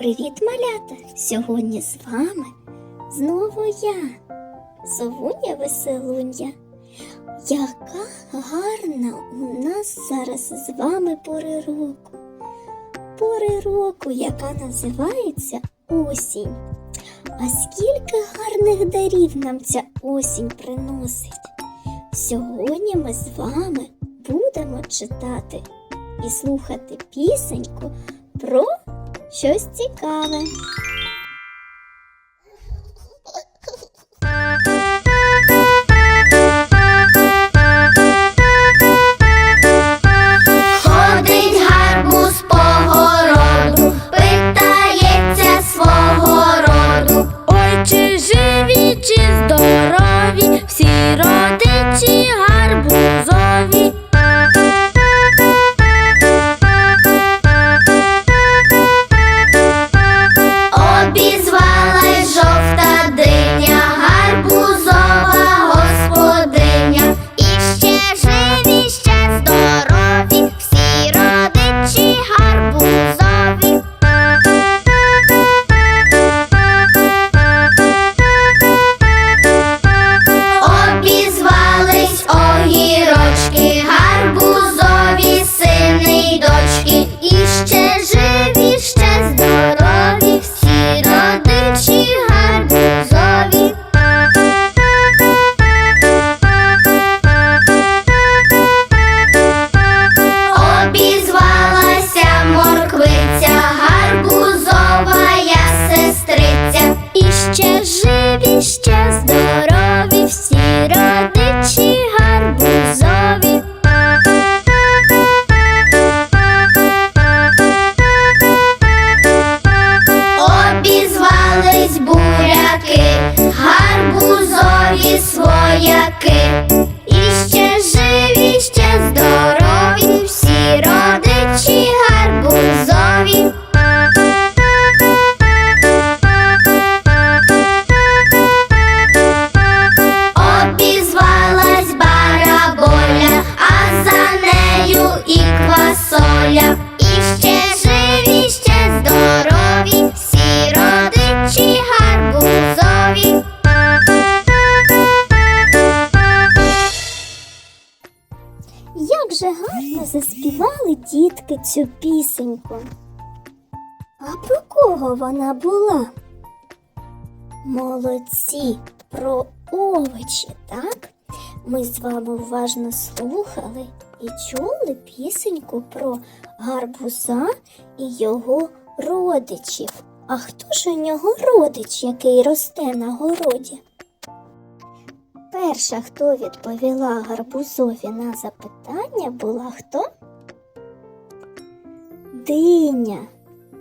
Привіт, малята! Сьогодні з вами знову я, Совуня Веселунья. Яка гарна у нас зараз з вами пори року. Пори року, яка називається осінь. А скільки гарних дарів нам ця осінь приносить. Сьогодні ми з вами будемо читати і слухати пісеньку про щось цікаве. Дітки цю пісеньку. А про кого вона була? Молодці про овочі, так? Ми з вами уважно слухали і чули пісеньку про гарбуза і його родичів. А хто ж у нього родич, який росте на городі? Перша, хто відповіла гарбузові на запитання, була хто? Диня.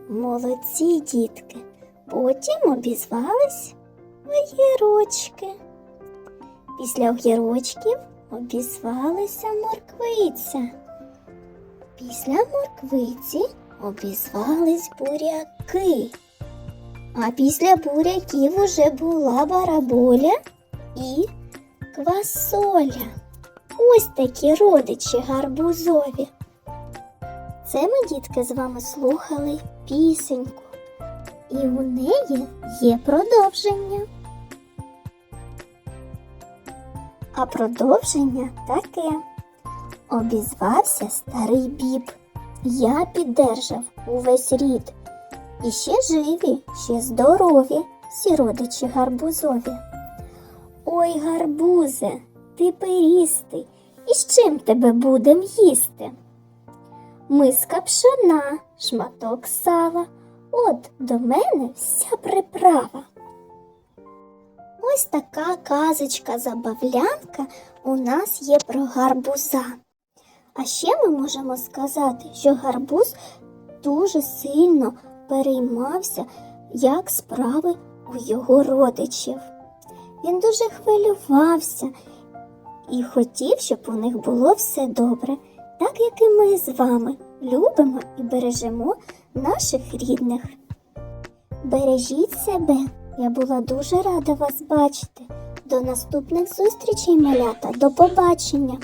Молодці дітки. Потім обізвались огірочки. Після огірочків обізвалися морквиця. Після морквиці обізвались буряки. А після буряків уже була бараболя і квасоля. Ось такі родичі гарбузові. Це ми, дітки, з вами слухали пісеньку. І у неї є продовження. А продовження таке. Обізвався старий біб. Я піддержав увесь рід. І ще живі, ще здорові, всі родичі гарбузові. Ой, гарбузе, ти перістий, і з чим тебе будем їсти? Миска пшона, шматок сала, от до мене вся приправа. Ось така казочка-забавлянка у нас є про гарбуза. А ще ми можемо сказати, що гарбуз дуже сильно переймався, як справи у його родичів. Він дуже хвилювався і хотів, щоб у них було все добре, так як і ми з вами любимо і бережемо наших рідних. Бережіть себе, я була дуже рада вас бачити. До наступних зустрічей, малята, до побачення!